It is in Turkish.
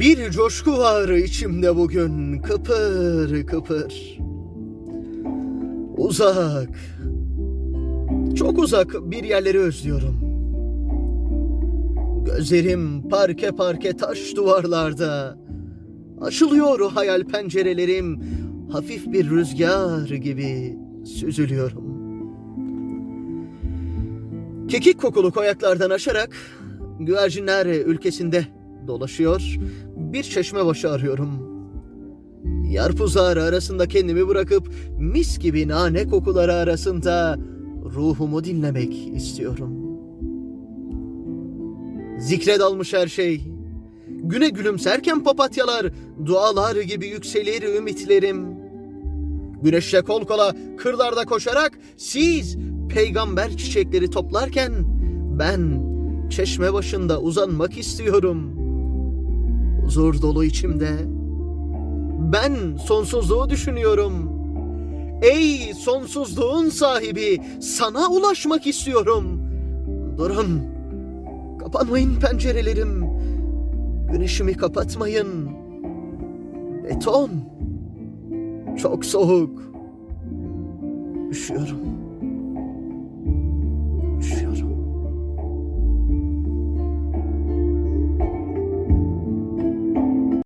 Bir coşku var içimde bugün kıpır kıpır. Uzak, çok uzak bir yerleri özlüyorum. Gözlerim parke parke taş duvarlarda. Açılıyor hayal pencerelerim. Hafif bir rüzgar gibi süzülüyorum. Kekik kokulu koyaklardan aşarak güvercinler ülkesinde dolaşıyor. Bir çeşme başı arıyorum. Yarpuzlar arasında kendimi bırakıp mis gibi nane kokuları arasında ruhumu dinlemek istiyorum. Zikre dalmış her şey. Güne gülümserken papatyalar dualar gibi yükselir ümitlerim. Güneşle kol kola kırlarda koşarak siz peygamber çiçekleri toplarken ben çeşme başında uzanmak istiyorum. Huzur dolu içimde. Ben sonsuzluğu düşünüyorum. Ey sonsuzluğun sahibi sana ulaşmak istiyorum. Durun. Kapanmayın pencerelerim. Güneşimi kapatmayın. Beton. Çok soğuk. Üşüyorum.